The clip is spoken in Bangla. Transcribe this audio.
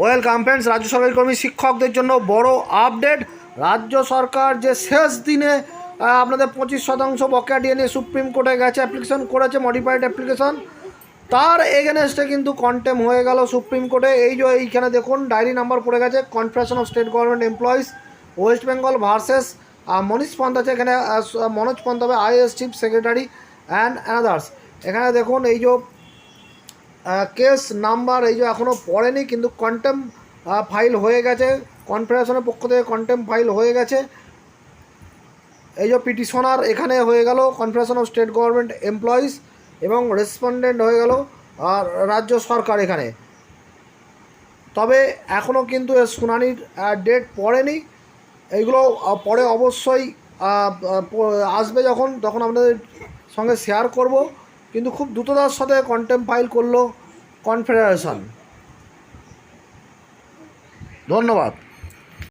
ওয়েলকাম ফ্রেন্ডস রাজ্য সরকারি কর্মী শিক্ষকদের জন্য বড় আপডেট রাজ্য সরকার যে শেষ দিনে আপনাদের পঁচিশ শতাংশ বকেয়া দিয়ে নিয়ে সুপ্রিম কোর্টে গেছে অ্যাপ্লিকেশন করেছে মডিফাইড অ্যাপ্লিকেশন তার এগেনস্টে কিন্তু কন্টেম হয়ে গেল সুপ্রিম কোর্টে। এই যে এইখানে দেখুন ডায়েরি নাম্বার পড়ে গেছে confederation of state government employees West Bengal versus Manish Pant আছে এখানে মনোজ পন্থ হবে IS chief secretary and anothers এখানে দেখুন, এই যে কেস নাম্বার এই যে এখনও পড়েনি, কিন্তু কন্টেম ফাইল হয়ে গেছে। কনফারেশনের পক্ষ থেকে কন্টেম ফাইল হয়ে গেছে। এই যে পিটিশনার এখানে হয়ে গেল confederation of state government employees এবং রেসপন্ডেন্ট হয়ে গেল, আর রাজ্য সরকার এখানে। তবে এখনও কিন্তু এর শুনানির ডেট পড়েনি। এইগুলো পরে অবশ্যই আসবে যখন, তখন আপনাদের সঙ্গে শেয়ার করব। কিন্তু খুব দ্রুততার সাথে কন্টেম ফাইল করল কনফেডারেশন। ধন্যবাদ।